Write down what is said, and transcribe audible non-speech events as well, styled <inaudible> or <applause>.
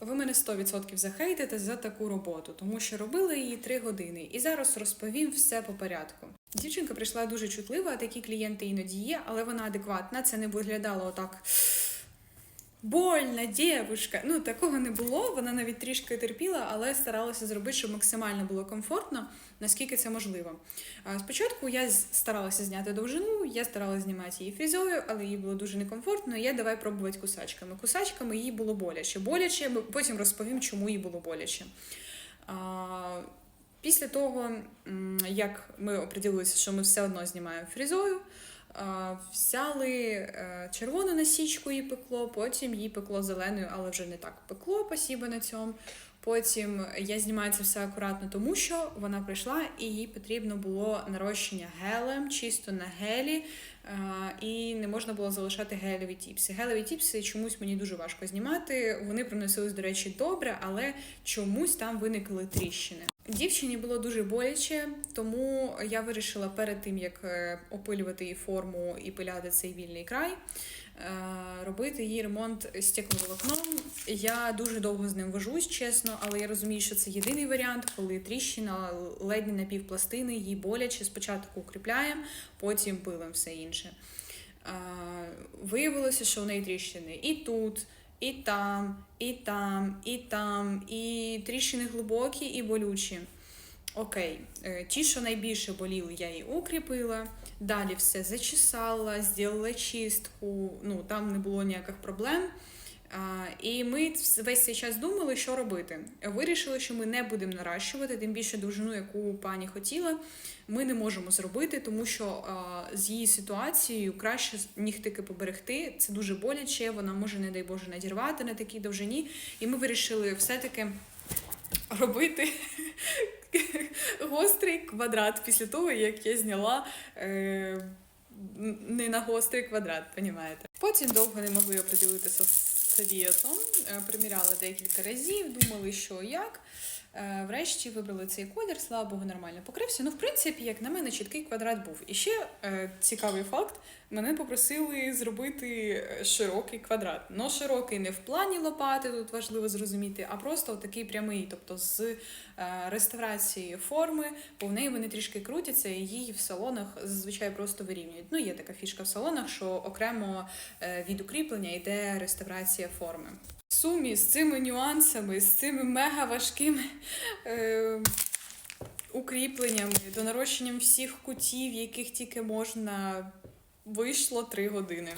Ви мене 100% захейтите за таку роботу, тому що робили її 3 години. І зараз розповім все по порядку. Дівчинка прийшла дуже чутлива, такі клієнти іноді є, але вона адекватна. Це не виглядало отак. Больна дівушка. Ну такого не було. Вона навіть трішки терпіла, але старалася зробити, щоб максимально було комфортно, наскільки це можливо. Спочатку я старалася зняти довжину, я старалася знімати її фрізою, але їй було дуже некомфортно. і Я давай пробувати кусачками. Кусачками їй було боляче. Боляче, бо потім розповім, чому їй було боляче. Після того, як ми оприділилися, що ми все одно знімаємо фрізою, взяли е, червону насічку і пекло, потім її пекло зеленою, але вже не так пекло, пасіба на цьому. Потім я знімаю це все акуратно, тому що вона прийшла і їй потрібно було нарощення гелем, чисто на гелі, е, і не можна було залишати гелеві тіпси. Гелеві тіпси чомусь мені дуже важко знімати. Вони приносились, до речі, добре, але чомусь там виникли тріщини. Дівчині було дуже боляче, тому я вирішила перед тим, як е, опилювати її форму і пиляти цей вільний край, е, робити їй ремонт стекловолокном. Я дуже довго з ним вожусь, чесно, але я розумію, що це єдиний варіант, коли тріщина ледь не напівпластини, їй боляче. Спочатку укріпляємо, потім пилимо все інше. Виявилося, що в неї тріщини і тут, і там, і там, і там, і тріщини глибокі і болючі. Окей, е, ті, що найбільше боліли, я її укріпила. Далі все зачесала, зробила чистку. Ну там не було ніяких проблем. А, і ми весь цей час думали, що робити. Вирішили, що ми не будемо наращувати, тим більше довжину, яку пані хотіла, ми не можемо зробити, тому що а, з її ситуацією краще нігтики поберегти. Це дуже боляче, вона може, не дай Боже, надірвати на такій довжині. І ми вирішили все-таки робити <laughs> гострий квадрат після того, як я зняла. Е- не на гострий квадрат, понімаєте? Потім довго не могли оприділитися з цвітом, приміряла декілька разів, думали, що як. Е, Врешті вибрали цей колір, слава Богу, нормально покрився. Ну, в принципі, як на мене, чіткий квадрат був. І ще е, цікавий факт: мене попросили зробити е, широкий квадрат. Ну, широкий не в плані лопати, тут важливо зрозуміти, а просто такий прямий, тобто з е, реставрації форми, бо в неї вони трішки крутяться, і її в салонах зазвичай просто вирівнюють. Ну, є така фішка в салонах, що окремо від укріплення йде реставрація форми. Сумі з цими нюансами, з цими мега важкими е, укріпленнями, до нарощенням всіх кутів, яких тільки можна, вийшло 3 години.